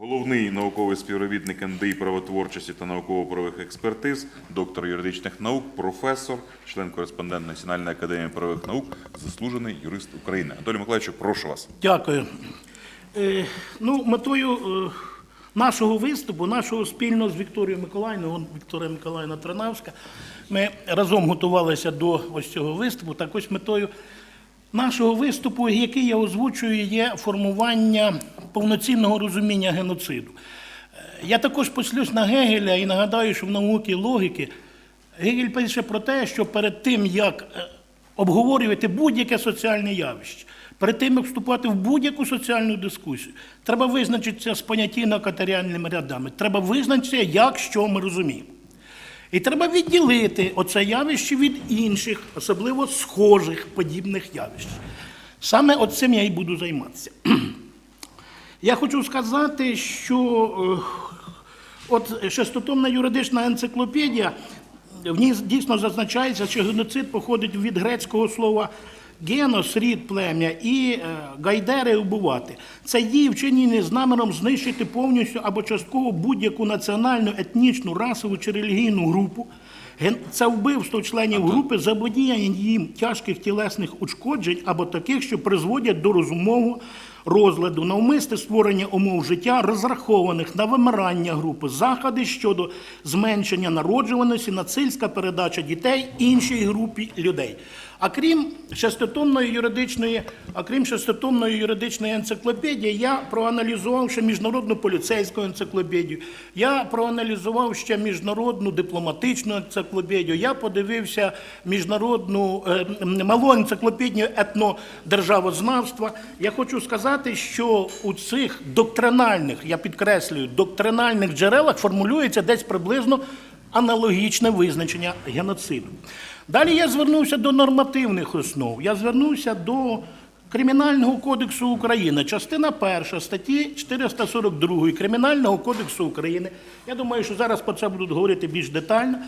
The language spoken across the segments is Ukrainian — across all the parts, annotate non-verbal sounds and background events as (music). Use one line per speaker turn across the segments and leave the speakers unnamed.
Головний науковий співробітник НДІ правотворчості та науково-правових експертиз, доктор юридичних наук, професор, член-кореспондент Національної академії правових наук, заслужений юрист України. Анатолій Миколаївич, прошу вас.
Дякую. Е, ну, метою е, нашого виступу, нашого спільно з Вікторією Миколаївною, Вікторія Миколаївна Тринавська, ми разом готувалися до ось цього виступу. Так ось метою нашого виступу, який я озвучую, є формування повноцінного розуміння геноциду. Е, Я також послюсь на Гегеля і нагадаю, що в науці логіки Гегель пише про те, що перед тим, як е, обговорювати будь-яке соціальне явище, перед тим, як вступати в будь-яку соціальну дискусію, треба визначитися з понятійно-категоріальними рядами. Треба визначитися, як що ми розуміємо. І треба відділити оце явище від інших, особливо схожих подібних явищ. Саме цим я і буду займатися. (clears throat) Я хочу сказати, що от шестотомна юридична енциклопедія, в ній дійсно зазначається, що геноцид походить від грецького слова генос, рід плем'я, і е, гайдери убивати. Це дії вчинені з наміром знищити повністю або частково будь-яку національну, етнічну, расову чи релігійну групу. Це вбивство членів групи заподіяння їм тяжких тілесних ушкоджень або таких, що призводять до розумового розладу, навмисне створення умов життя, розрахованих на вимирання групи, заходи щодо зменшення народжуваності, насильська передача дітей іншій групі людей. А крім шеститомної юридичної, а крім шеститомної юридичної енциклопедії, я проаналізував ще міжнародну поліцейську енциклопедію, я проаналізував ще міжнародну дипломатичну енциклопедію, я подивився міжнародну е, малу енциклопедію етнодержавознавства. Я хочу сказати, що у цих доктринальних, я підкреслюю, доктринальних джерелах формулюється десь приблизно аналогічне визначення геноциду. Далі я звернувся до нормативних основ. Я звернувся до Кримінального кодексу України, частина перша статті 442 Кримінального кодексу України. Я думаю, що зараз про це будуть говорити більш детально.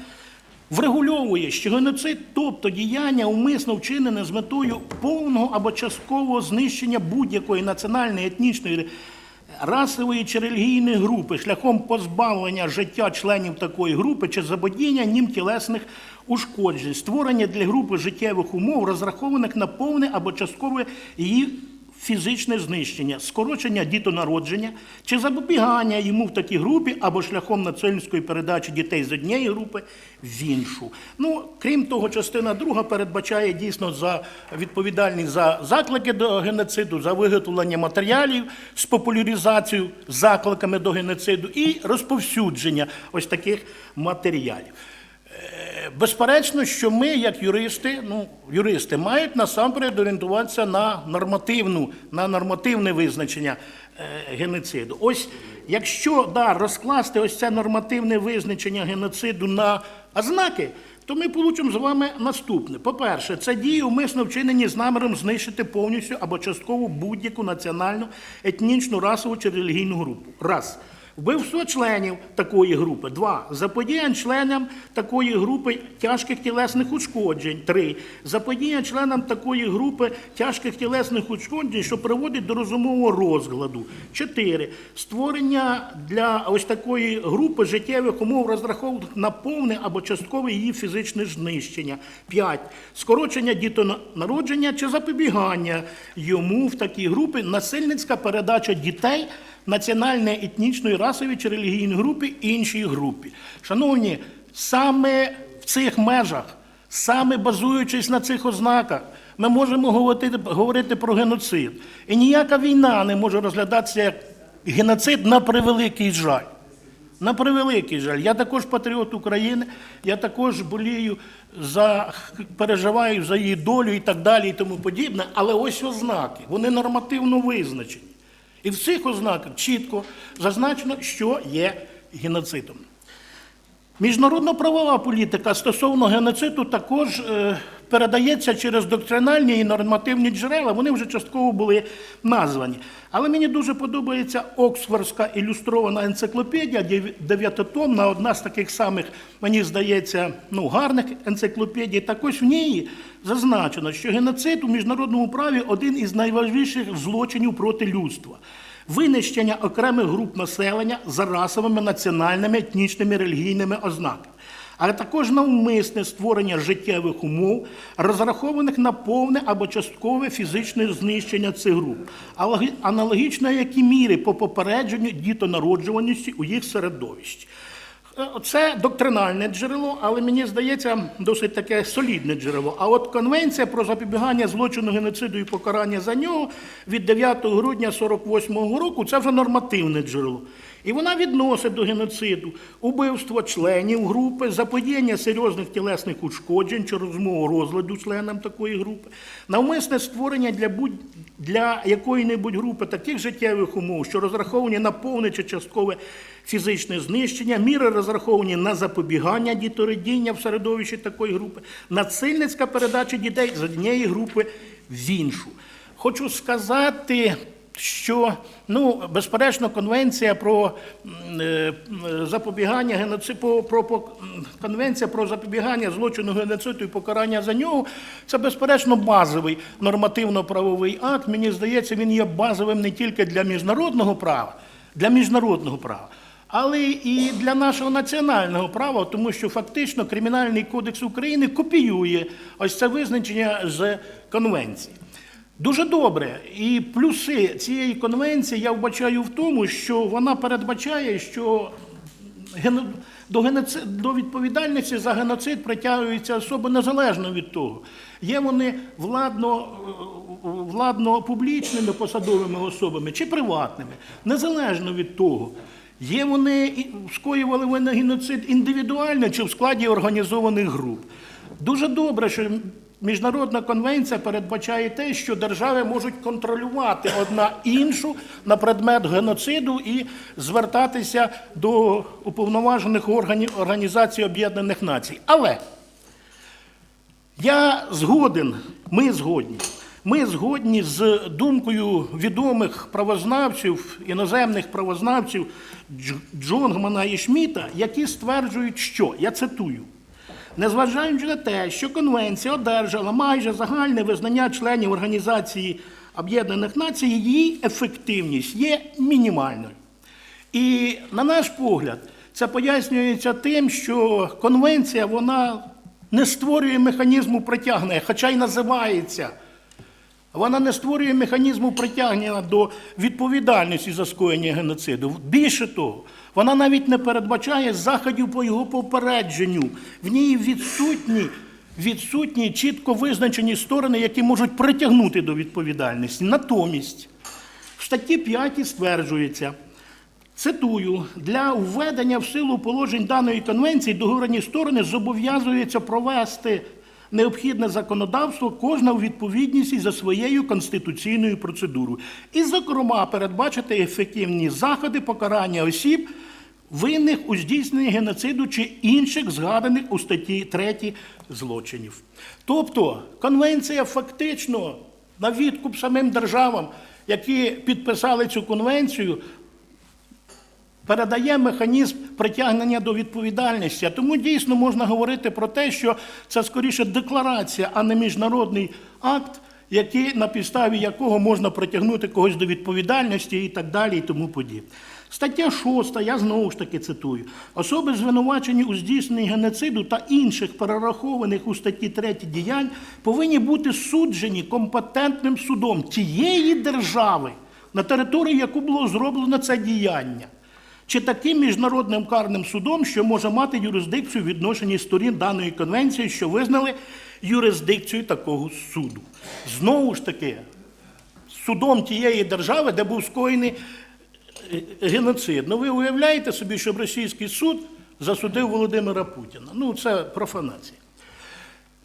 Врегульовує, що геноцид, тобто діяння умисно вчинене з метою повного або часткового знищення будь-якої національної, етнічної, расової чи релігійної групи шляхом позбавлення життя членів такої групи чи забодіння ним тілесних ушкоджень, створення для групи життєвих умов, розрахованих на повне або часткове її фізичне знищення, скорочення дітонародження чи запобігання йому в такій групі або шляхом насильницької передачі дітей з однієї групи в іншу. Ну, крім того, частина друга передбачає дійсно за відповідальність за заклики до геноциду, за виготовлення матеріалів з популяризацією закликами до геноциду і розповсюдження ось таких матеріалів. Безперечно, що ми, як юристи, ну, юристи мають насамперед орієнтуватися на нормативну, на нормативне визначення е, геноциду. Ось якщо да, розкласти ось це нормативне визначення геноциду на ознаки, то ми получимо з вами наступне. По-перше, це дії умисно вчинені з наміром знищити повністю або частково будь-яку національну, етнічну, расову чи релігійну групу. Раз. Вбивство членів такої групи. Два. Заподіяння членам такої групи тяжких тілесних ушкоджень. Три. Заподіяння членам такої групи тяжких тілесних ушкоджень, що приводить до розумового розгладу. Чотири. Створення для ось такої групи життєвих умов розрахованих на повне або часткове її фізичне знищення. П'ять. Скорочення дітонародження чи запобігання йому в такій групі насильницька передача дітей національної, етнічної, расової чи релігійної групи іншій групі. Шановні, саме в цих межах, саме базуючись на цих ознаках, ми можемо говорити, говорити про геноцид. І ніяка війна не може розглядатися як геноцид на превеликий жаль. На превеликий жаль. Я також патріот України, я також болію за переживаю за її долю і так далі, і тому подібне. Але ось ознаки, вони нормативно визначені. І в цих ознаках чітко зазначено, що є геноцидом. Міжнародно-правова політика стосовно геноциду також е, передається через доктринальні і нормативні джерела. Вони вже частково були названі. Але мені дуже подобається Оксфордська ілюстрована енциклопедія, дев- дев'ятитомна, одна з таких самих, мені здається, ну, гарних енциклопедій. Також в ній зазначено, що геноцид у міжнародному праві один із найважливіших злочинів проти людства. винищення окремих груп населення за расовими, національними, етнічними, релігійними ознаками але також навмисне створення життєвих умов, розрахованих на повне або часткове фізичне знищення цих груп, аналогічно як і міри по попередженню дітонароджуваності у їх середовищі. Е, Це доктринальне джерело, але мені здається, досить таке солідне джерело. А от Конвенція про запобігання злочину геноциду і покарання за нього від 9 грудня 48 року це вже нормативне джерело. І вона відносить до геноциду убивство членів групи, заподіяння серйозних тілесних ушкоджень чи розмову розладу членам такої групи, навмисне створення для будь для якої-небудь групи таких життєвих умов, що розраховані на повне чи часткове фізичне знищення, міри розраховані на запобігання дітородіння в середовищі такої групи, насильницька передача дітей з однієї групи в іншу. Хочу сказати, що ну, безперечно, конвенція про е, запобігання геноциду, про- конвенція про запобігання злочину геноциду і покарання за нього, це безперечно базовий нормативно-правовий акт. Мені здається, він є базовим не тільки для міжнародного права, для міжнародного права. Але і для нашого національного права, тому що фактично Кримінальний кодекс України копіює ось це визначення з конвенції. Дуже добре. І плюси цієї конвенції я вбачаю в тому, що вона передбачає, що до, геноци- до відповідальності за геноцид притягуються особи незалежно від того. Є вони владно, владно публічними посадовими особами чи приватними, незалежно від того. Є вони скоювали вони геноцид індивідуально чи в складі організованих груп. Дуже добре, що міжнародна конвенція передбачає те, що держави можуть контролювати одна іншу на предмет геноциду і звертатися до уповноважених органів Організації Об'єднаних Націй. Але я згоден, ми згодні. Ми згодні з думкою відомих правознавців, іноземних правознавців Джонгмана і Шміта, які стверджують, що я цитую. Незважаючи на те, що конвенція одержала майже загальне визнання членів Організації Об'єднаних Націй, її ефективність є мінімальною. І на наш погляд, це пояснюється тим, що конвенція вона не створює механізму притягнення, хоча й називається. Вона не створює механізму притягнення до відповідальності за скоєння геноциду. Більше того, вона навіть не передбачає заходів по його попередженню. В ній відсутні, відсутні чітко визначені сторони, які можуть притягнути до відповідальності. Натомість в статті 5 стверджується. Цитую, для введення в силу положень даної конвенції договорені сторони зобов'язуються провести необхідне законодавство кожна у відповідність за своєю конституційною процедурою. І, зокрема, передбачити ефективні заходи покарання осіб, винних у здійсненні геноциду чи інших згаданих у статті 3 злочинів. Тобто конвенція фактично на відкуп самим державам, які підписали цю конвенцію, передає механізм притягнення до відповідальності. Тому дійсно можна говорити про те, що це скоріше декларація, а не міжнародний акт, який, на підставі якого можна притягнути когось до відповідальності і так далі, і тому подібне. Стаття 6, я знову ж таки цитую. Особи, звинувачені у здійсненні геноциду та інших перерахованих у статті 3 діянь, повинні бути суджені компетентним судом тієї держави, на території яку було зроблено це діяння чи таким міжнародним карним судом, що може мати юрисдикцію в відношенні сторін даної конвенції, що визнали юрисдикцію такого суду. Знову ж таки, судом тієї держави, де був скоєний е, геноцид. Ну ви уявляєте собі, щоб російський суд засудив Володимира Путіна? Ну, це профанація.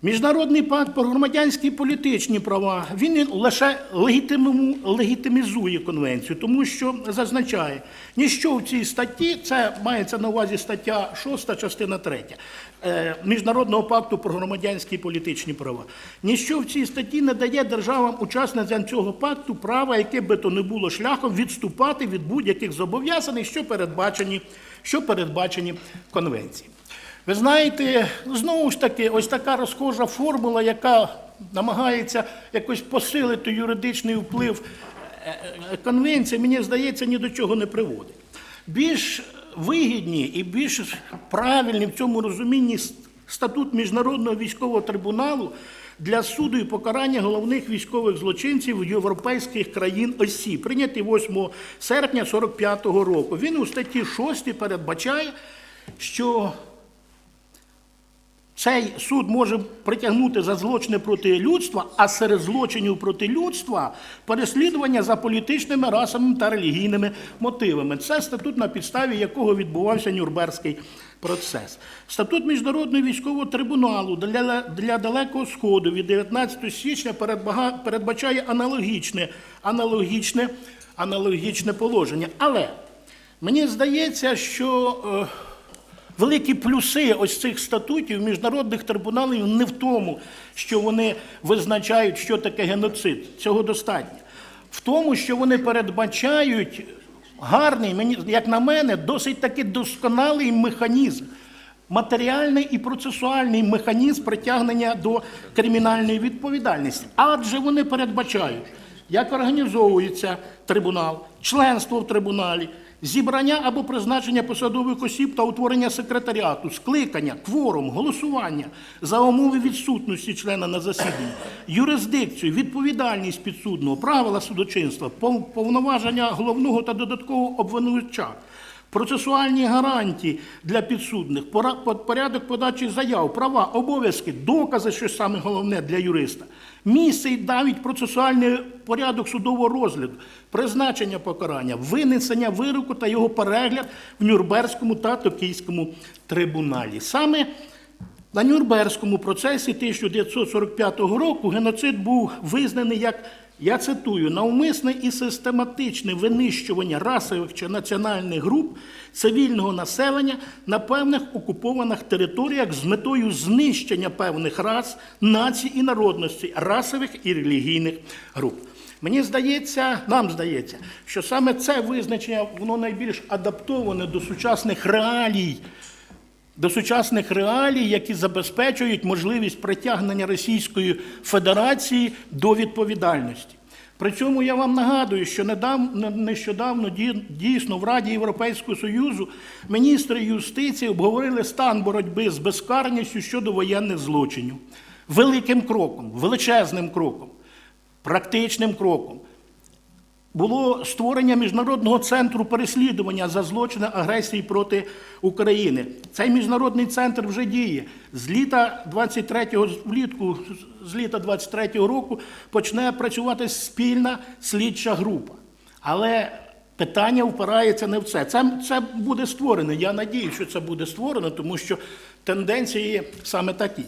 Міжнародний пакт про громадянські і політичні права він лише легітимізує конвенцію, тому що зазначає, ніщо в цій статті, це мається на увазі стаття 6, частина 3 е, Міжнародного пакту про громадянські і політичні права. Ніщо в цій статті не дає державам-учасницям цього пакту права, яке би то не було шляхом відступати від будь-яких зобов'язань, що передбачені, що передбачені конвенції. Ви знаєте, знову ж таки, ось така розхожа формула, яка намагається якось посилити юридичний вплив е, конвенція, мені здається, ні до чого не приводить. Більш вигідні і більш правильні в цьому розумінні статут Міжнародного військового трибуналу для суду і покарання головних військових злочинців європейських країн ОСІ, прийнятий 8 серпня 45-го року. Він у статті 6 передбачає, що цей суд може притягнути за злочини проти людства, а серед злочинів проти людства переслідування за політичними, расовими та релігійними мотивами. Це статут, на підставі якого відбувався Нюрнберзький процес. Статут Міжнародного військового трибуналу для, для Далекого Сходу від 19 січня передбачає аналогічне, аналогічне, аналогічне положення. Але мені здається, що. Великі плюси ось цих статутів міжнародних трибуналів не в тому, що вони визначають, що таке геноцид. Цього достатньо. В тому, що вони передбачають гарний, як на мене, досить таки досконалий механізм. Матеріальний і процесуальний механізм притягнення до кримінальної відповідальності. Адже вони передбачають, як організовується трибунал, членство в трибуналі, зібрання або призначення посадових осіб та утворення секретаріату, скликання, кворум, голосування за умови відсутності члена на засіданні, юрисдикцію, відповідальність підсудного, правила судочинства, пов- повноваження головного та додаткового обвинувача. Процесуальні гарантії для підсудних, порядок подачі заяв, права, обов'язки, докази, що саме головне для юриста, місце і навіть процесуальний порядок судового розгляду, призначення покарання, винесення вироку та його перегляд в Нюрнберзькому та Токійському трибуналі. Саме на Нюрнберзькому процесі 1945 року геноцид був визнаний як, я цитую, навмисне і систематичне винищування расових чи національних груп цивільного населення на певних окупованих територіях з метою знищення певних рас, націй і народностей, расових і релігійних груп. Мені здається, нам здається, що саме це визначення воно найбільш адаптоване до сучасних реалій до сучасних реалій, які забезпечують можливість притягнення Російської Федерації до відповідальності. При цьому я вам нагадую, що нещодавно дійсно в Раді Європейського Союзу міністри юстиції обговорили стан боротьби з безкарністю щодо воєнних злочинів. Великим кроком, величезним кроком, практичним кроком було створення міжнародного центру переслідування за злочини агресії проти України. Цей міжнародний центр вже діє. З літа 23-го, влітку, з літа 23-го року почне працювати спільна слідча група. Але питання впирається не в це. Це, це буде створено. Я надію, що це буде створено, тому що тенденції саме такі.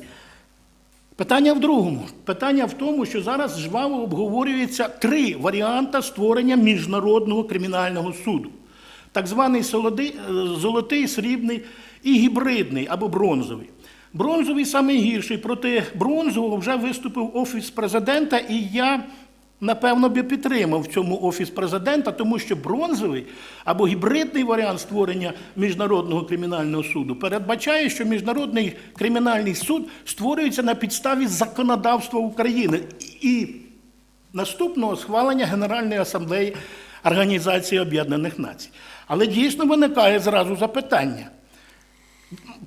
Питання в другому. Питання в тому, що зараз жваво обговорюється три варіанти створення міжнародного кримінального суду: так званий е, золотий, срібний і гібридний або бронзовий. Бронзовий найгірший. Проти бронзового вже виступив офіс президента, і я напевно би підтримав в цьому офіс президента, тому що бронзовий або гібридний варіант створення міжнародного кримінального суду передбачає, що міжнародний кримінальний суд створюється на підставі законодавства України і наступного схвалення Генеральної асамблеї Організації Об'єднаних Націй. Але дійсно виникає зразу запитання.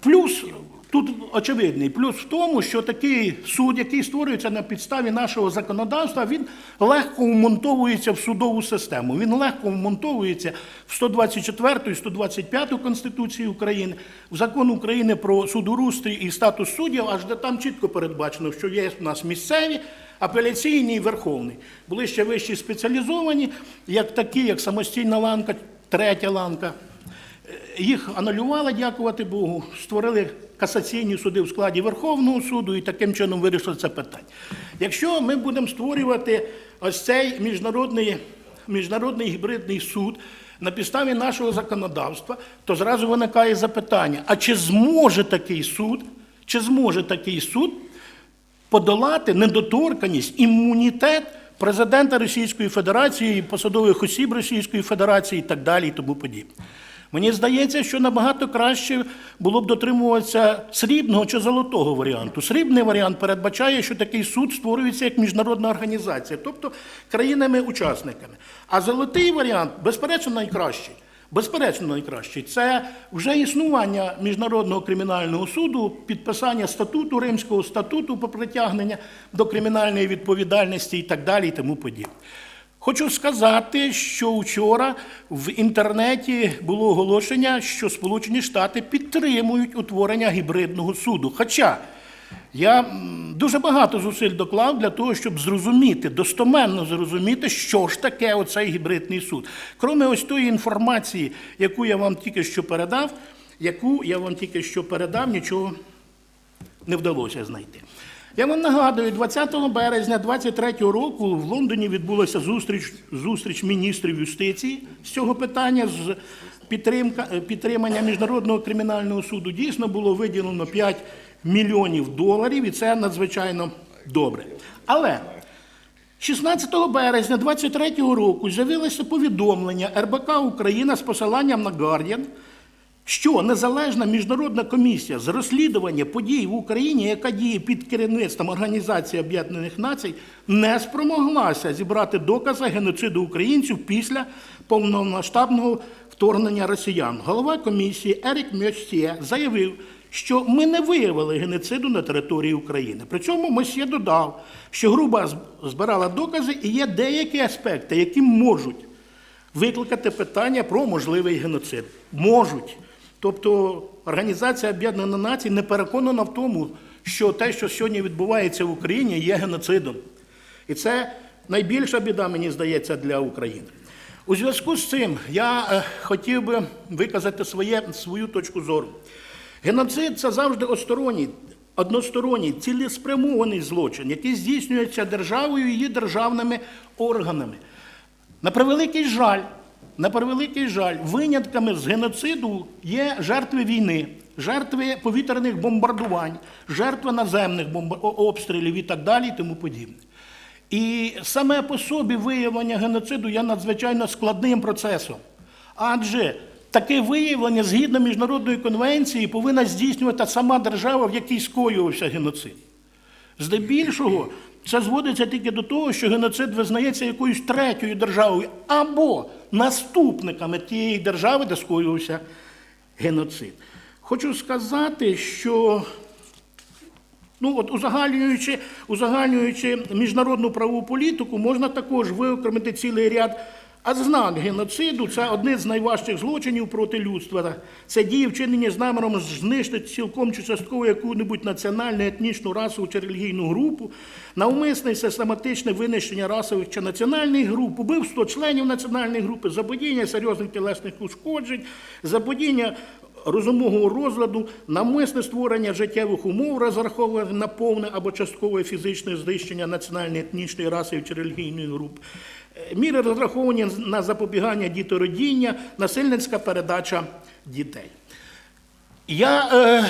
Плюс тут очевидний плюс в тому, що такий суд, який створюється на підставі нашого законодавства, він легко вмонтовується в судову систему. Він легко вмонтовується в 124 і 125 Конституції України, в закон України про судоустрій і статус суддів, аж де там чітко передбачено, що є в нас місцеві. Апеляційні і верховний. Були ще вищі спеціалізовані, як такі, як самостійна ланка, третя ланка. Їх анулювали, дякувати Богу, створили касаційні суди в складі Верховного суду і таким чином вирішили це питання. Якщо ми будемо створювати ось цей міжнародний, міжнародний гібридний суд на підставі нашого законодавства, то зразу виникає запитання: а чи зможе такий суд, чи зможе такий суд подолати недоторканість, імунітет президента Російської Федерації, посадових осіб Російської Федерації і так далі, і тому подібне. Мені здається, що набагато краще було б дотримуватися срібного чи золотого варіанту. Срібний варіант передбачає, що такий суд створюється як міжнародна організація, тобто країнами-учасниками. А золотий варіант, безперечно, найкращий. Безперечно, найкращий це вже існування міжнародного кримінального суду, підписання статуту Римського статуту по притягнення до кримінальної відповідальності і так далі, і тому подібне. Хочу сказати, що вчора в інтернеті було оголошення, що Сполучені Штати підтримують утворення гібридного суду. Хоча я дуже багато зусиль доклав для того, щоб зрозуміти, достоменно зрозуміти, що ж таке оцей гібридний суд. Кроме ось тої інформації, яку я вам тільки що передав, яку я вам тільки що передав, нічого не вдалося знайти. Я вам нагадую, 20 березня 23 року в Лондоні відбулася зустріч, зустріч міністрів юстиції з цього питання, з підтримка, е, підтримання Міжнародного кримінального суду. Дійсно було виділено 5 мільйонів доларів, і це надзвичайно добре. Але 16 березня 23 року з'явилося повідомлення РБК Україна з посиланням на Guardian, що незалежна міжнародна комісія з розслідування подій в Україні, яка діє під керівництвом Організації Об'єднаних Націй, не спромоглася зібрати докази геноциду українців після повномасштабного вторгнення росіян. Голова комісії Ерік Мьосьє заявив, що ми не виявили геноциду на території України. При цьому Мосьє додав, що група з- збирала докази і є деякі аспекти, які можуть викликати питання про можливий геноцид. Можуть. Тобто Організація Об'єднаних Націй не переконана в тому, що те, що сьогодні відбувається в Україні, є геноцидом. І це найбільша біда, мені здається, для України. У зв'язку з цим я е, хотів би виказати своє, свою точку зору. Геноцид це завжди осторонній, односторонній, цілеспрямований злочин, який здійснюється державою і її державними органами. На превеликий жаль, на превеликий жаль, винятками з геноциду є жертви війни, жертви повітряних бомбардувань, жертви наземних бомб... обстрілів і так далі, і тому подібне. І саме по собі виявлення геноциду є надзвичайно складним процесом. Адже таке виявлення згідно міжнародної конвенції повинна здійснювати сама держава, в якій скоювався геноцид. Здебільшого це зводиться тільки до того, що геноцид визнається якоюсь третьою державою або наступниками тієї держави, де скоювався геноцид. Хочу сказати, що Ну, от узагальнюючи, узагальнюючи міжнародну правову політику, можна також виокремити цілий ряд ознак геноциду. Це одне з найважчих злочинів проти людства. Це дії вчинені з наміром знищити цілком чи частково яку-небудь національну, етнічну, расову чи релігійну групу, навмисне систематичне винищення расових чи національних груп, убивство членів національної групи, заподіяння серйозних тілесних ушкоджень, заподіяння розумового розладу, навмисне створення життєвих умов, розрахованих на повне або часткове фізичне знищення національної, етнічної, расової чи релігійної групи. Е, Міри розраховані на запобігання дітородіння, насильницька передача дітей. Я е,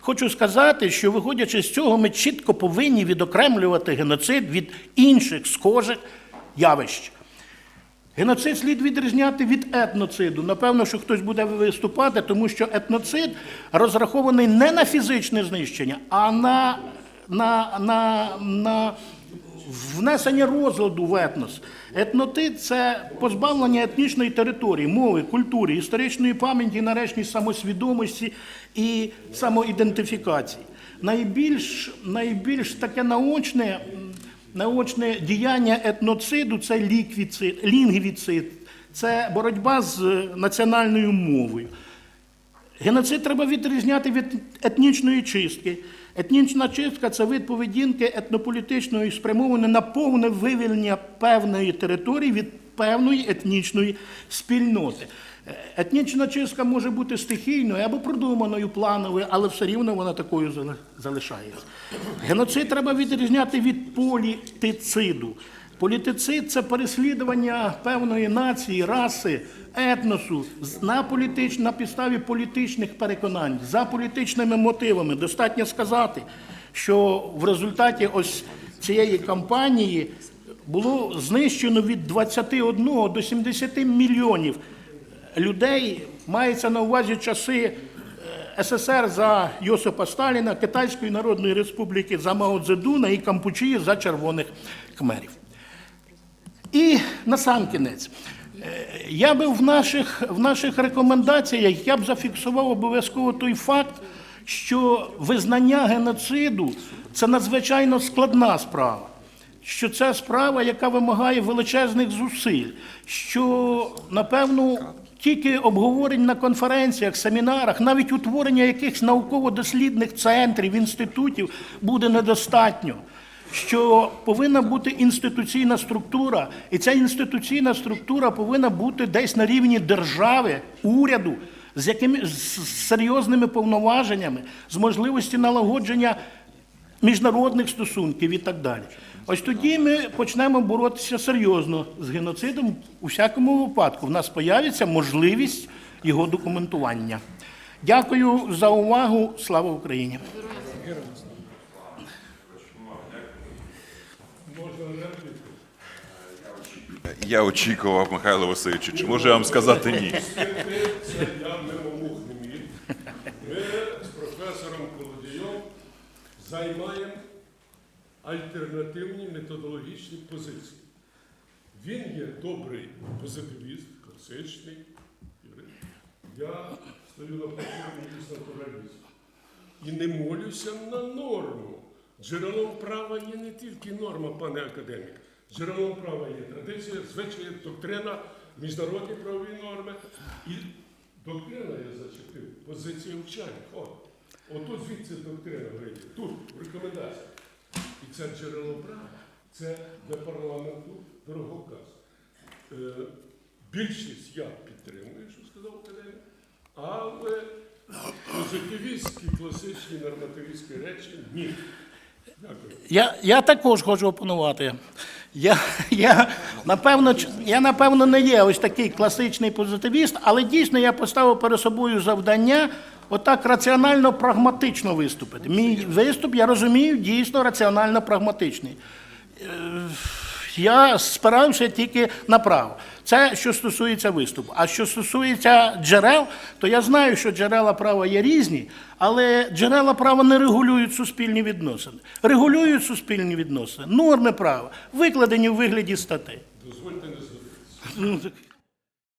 хочу сказати, що виходячи з цього, ми чітко повинні відокремлювати геноцид від інших схожих явищ. Геноцид слід відрізняти від етноциду. Напевно, що хтось буде виступати, тому що етноцид розрахований не на фізичне знищення, а на, на, на, на внесення розладу в етнос. Етнотид це позбавлення етнічної території, мови, культури, історичної пам'яті, нарешті самосвідомості і самоідентифікації. Найбільш, найбільш таке наочне. Наочне діяння етноциду це ліквіцид, лінгвіцид, це боротьба з національною мовою. Геноцид треба відрізняти від етнічної чистки. Етнічна чистка це вид поведінки етнополітичної, спрямованої на повне вивільнення певної території від певної етнічної спільноти. Етнічна чистка може бути стихійною або продуманою, плановою, але все рівно вона такою залишається. Геноцид треба відрізняти від політициду. Політицид це переслідування певної нації, раси, етносу на, політич, на підставі політичних переконань, за політичними мотивами. Достатньо сказати, що в результаті ось цієї кампанії було знищено від 21 до 70 мільйонів людей мається на увазі часи е, СССР за Йосипа Сталіна, Китайської Народної Республіки за Мао Цзедуна і Кампучії за червоних кмерів. І на сам кінець. Е, Я би в наших, в наших рекомендаціях я б зафіксував обов'язково той факт, що визнання геноциду це надзвичайно складна справа. Що це справа, яка вимагає величезних зусиль, що, напевно, тільки обговорень на конференціях, семінарах, навіть утворення якихось науково-дослідних центрів, інститутів буде недостатньо що повинна бути інституційна структура, і ця інституційна структура повинна бути десь на рівні держави, уряду, з якими з серйозними повноваженнями, з можливості налагодження міжнародних стосунків і так далі. Ось тоді ми почнемо боротися серйозно з геноцидом. У всякому випадку в нас появиться можливість його документування. Дякую за увагу. Слава Україні!
Я очікував, Михайло Васильовичу, чи можу я вам сказати ні?
Ми з професором Колодієм займаємо альтернативні методологічні позиції. Він є добрий позитивіст, класичний. Я стою на платформі із натуралізму. І не молюся на норму. Джерелом права є не тільки норма, пане академік. Джерелом права є традиція, звичаї, доктрина, міжнародні правові норми. І доктрина я зачепив, позиція вчених. От. Отут звідси доктрина вийде, тут, в рекомендаціях. І це джерело права. Це для парламенту дороговказ. Е, більшість я підтримую, що сказав академік, але позитивістські, класичні нормативістські речі ні. Дякую.
Я, я також хочу опанувати. Я, я, напевно, я, напевно, не є ось такий класичний позитивіст, але дійсно я поставив перед собою завдання отак раціонально-прагматично виступити. Мій виступ, я розумію, дійсно раціонально-прагматичний. Е, Я спирався тільки на право. Це що стосується виступу. А що стосується джерел, то я знаю, що джерела права є різні, але джерела права не регулюють суспільні відносини. Регулюють суспільні відносини, норми права, викладені у вигляді статей.
Дозвольте не згодитися.
Ну,